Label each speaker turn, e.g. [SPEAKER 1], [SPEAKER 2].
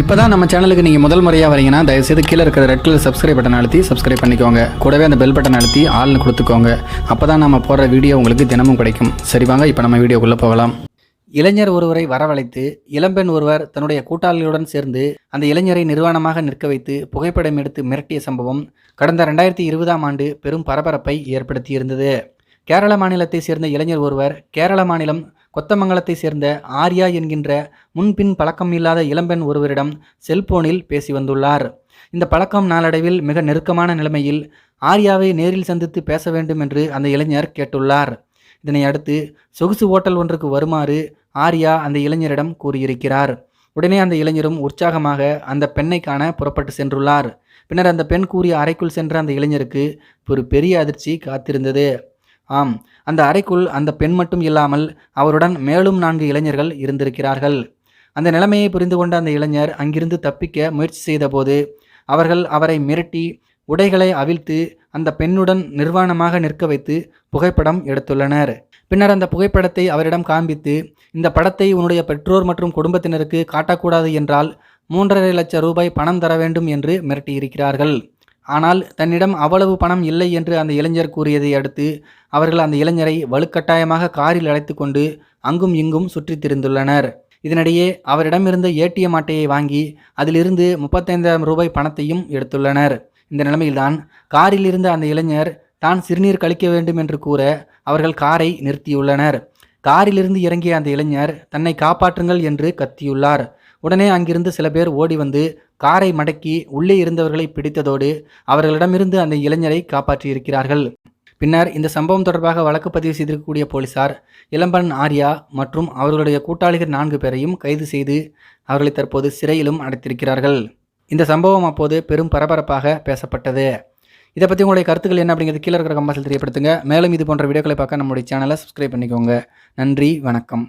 [SPEAKER 1] இப்போ தான் நம்ம சேனலுக்கு நீங்கள் முதல் முறையாக வரீங்கன்னா தயவுசெய்து கீழே இருக்கிற ரெட் கலர் சப்ஸ்கிரைப் பட்டன் அழுத்தி சப்ஸ்கிரைப் பண்ணிக்கோங்க. கூடவே அந்த பெல் பட்டன் அழுத்தி ஆள்னு கொடுத்துக்கோங்க. அப்போ தான் நம்ம போடுற வீடியோ உங்களுக்கு தினமும் கிடைக்கும். சரி வாங்க இப்போ நம்ம வீடியோக்குள்ளே போகலாம். இளைஞர் ஒருவரை வரவழைத்து இளம்பெண் ஒருவர் தன்னுடைய கூட்டாளிகளுடன் சேர்ந்து அந்த இளைஞரை நிர்வாணமாக நிற்க வைத்து புகைப்படம் எடுத்து மிரட்டிய சம்பவம் கடந்த ரெண்டாயிரத்தி இருபதாம் ஆண்டு பெரும் பரபரப்பை ஏற்படுத்தியிருந்தது. கேரள மாநிலத்தை சேர்ந்த இளைஞர் ஒருவர் கேரள மாநிலம் கொத்தமங்கலத்தை சேர்ந்த ஆர்யா என்கின்ற முன்பின் பழக்கம் இல்லாத இளம்பெண் ஒருவரிடம் செல்போனில் பேசி வந்துள்ளார். இந்த பழக்கம் நாளடைவில் மிக நெருக்கமான நிலைமையில் ஆர்யாவை நேரில் சந்தித்து பேச வேண்டும் என்று அந்த இளைஞர் கேட்டுள்ளார். இதனை அடுத்து சொகுசு ஓட்டல் ஒன்றுக்கு வருமாறு ஆர்யா அந்த இளைஞரிடம் கூறியிருக்கிறார். உடனே அந்த இளைஞரும் உற்சாகமாக அந்த பெண்ணை காண புறப்பட்டு சென்றுள்ளார். பின்னர் அந்த பெண் கூறிய அறைக்குள் சென்ற அந்த இளைஞருக்கு ஒரு பெரிய அதிர்ச்சி காத்திருந்தது. ஆம் அந்த அறைக்குள் அந்த பெண் மட்டும் இல்லாமல் அவருடன் மேலும் நான்கு இளைஞர்கள் இருந்திருக்கிறார்கள். அந்த நிலைமையை புரிந்து கொண்ட அந்த இளைஞர் அங்கிருந்து தப்பிக்க முயற்சி செய்தபோது அவர்கள் அவரை மிரட்டி உடைகளை அவிழ்த்து அந்த பெண்ணுடன் நிர்வாணமாக நிற்க வைத்து புகைப்படம் எடுத்துள்ளனர். பின்னர் அந்த புகைப்படத்தை அவரிடம் காண்பித்து இந்த படத்தை உன்னுடைய பெற்றோர் மற்றும் குடும்பத்தினருக்கு காட்டக்கூடாது என்றால் மூன்றரை லட்சம் ரூபாய் பணம் தர வேண்டும் என்று மிரட்டியிருக்கிறார்கள். ஆனால் தன்னிடம் அவ்வளவு பணம் இல்லை என்று அந்த இளைஞர் கூறியதை அடுத்து அவர்கள் அந்த இளைஞரை வலுக்கட்டாயமாக காரில் அழைத்து கொண்டு அங்கும் இங்கும் சுற்றித் திரிந்துள்ளனர். இதனிடையே அவரிடமிருந்த ஏடிஎம் அட்டையை வாங்கி அதிலிருந்து முப்பத்தைந்தாயிரம் ரூபாய் பணத்தையும் எடுத்துள்ளனர். இந்த நிலைமையில்தான் காரில் இருந்த அந்த இளைஞர் தான் சிறுநீர் கழிக்க வேண்டும் என்று கூற அவர்கள் காரை நிறுத்தியுள்ளனர். காரிலிருந்து இறங்கிய அந்த இளைஞர் தன்னை காப்பாற்றுங்கள் என்று கத்தியுள்ளார். உடனே அங்கிருந்து சில பேர் ஓடி வந்து காரை மடக்கி உள்ளே இருந்தவர்களை பிடித்ததோடு அவர்களிடமிருந்து அந்த இளைஞரை காப்பாற்றியிருக்கிறார்கள். பின்னர் இந்த சம்பவம் தொடர்பாக வழக்கு பதிவு செய்திருக்கக்கூடிய போலீசார் இளம்பன் ஆர்யா மற்றும் அவர்களுடைய கூட்டாளிகள் நான்கு பேரையும் கைது செய்து அவர்களை தற்போது சிறையிலும் அடைத்திருக்கிறார்கள். இந்த சம்பவம் அப்போது பெரும் பரபரப்பாக பேசப்பட்டது. இதை பற்றி உங்களுடைய கருத்துக்கள் என்ன அப்படிங்கிறது கீழே இருக்கிற கம்பாசில் தெரியப்படுத்துங்க. மேலும் இது போன்ற வீடியோக்களை பார்க்க நம்முடைய சேனலை சப்ஸ்கிரைப் பண்ணிக்கோங்க. நன்றி வணக்கம்.